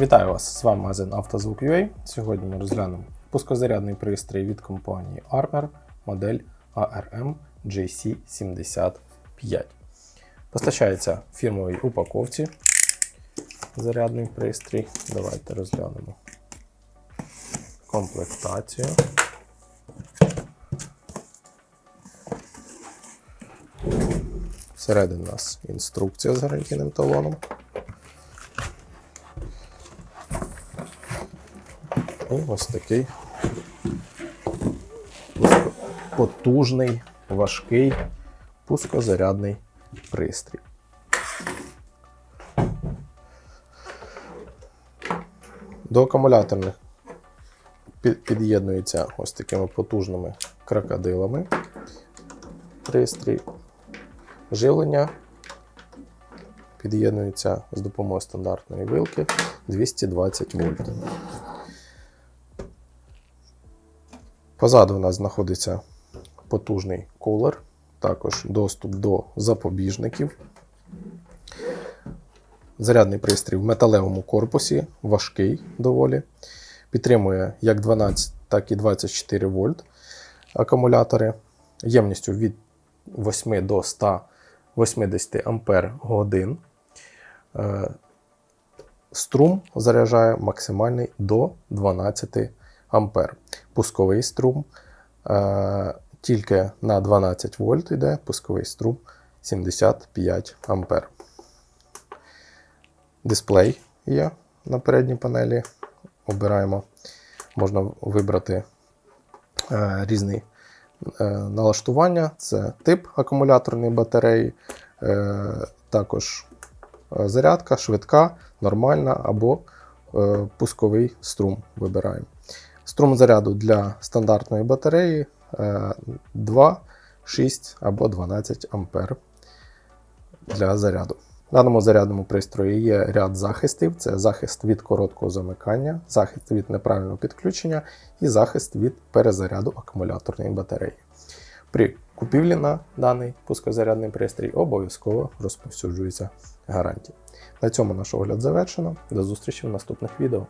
Вітаю вас! З вами магазин «Автозвук.UA». Сьогодні ми розглянемо пускозарядний пристрій від компанії Armer, модель ARM JC75. Постачається в фірмовій упаковці. Зарядний пристрій. Давайте розглянемо комплектацію. Всередині у нас інструкція з гарантійним талоном. І ось такий потужний, важкий пускозарядний пристрій. До акумуляторних під'єднується ось такими потужними крокодилами. Пристрій живлення під'єднується з допомогою стандартної вилки 220 вольт. Позаду у нас знаходиться потужний кулер, також доступ до запобіжників. Зарядний пристрій в металевому корпусі, важкий доволі. Підтримує як 12, так і 24 вольт акумулятори ємністю від 8 до 180 ампер годин. Е, Струм заряджає максимальний до 12 ампер. Пусковий струм е, тільки на 12 вольт йде, пусковий струм 75 ампер. Дисплей є на передній панелі. Обираємо, можна вибрати е, різні е, налаштування. Це тип акумуляторної батареї, е, також зарядка, швидка, нормальна або пусковий струм вибираємо. Струм заряду для стандартної батареї е, 2, 6 або 12 ампер для заряду. В даному зарядному пристрої є ряд захистів: це захист від короткого замикання, захист від неправильного підключення і захист від перезаряду акумуляторної батареї. При купівлі на даний пускозарядний пристрій обов'язково розповсюджується гарантія. На цьому наш огляд завершено. До зустрічі в наступних відео.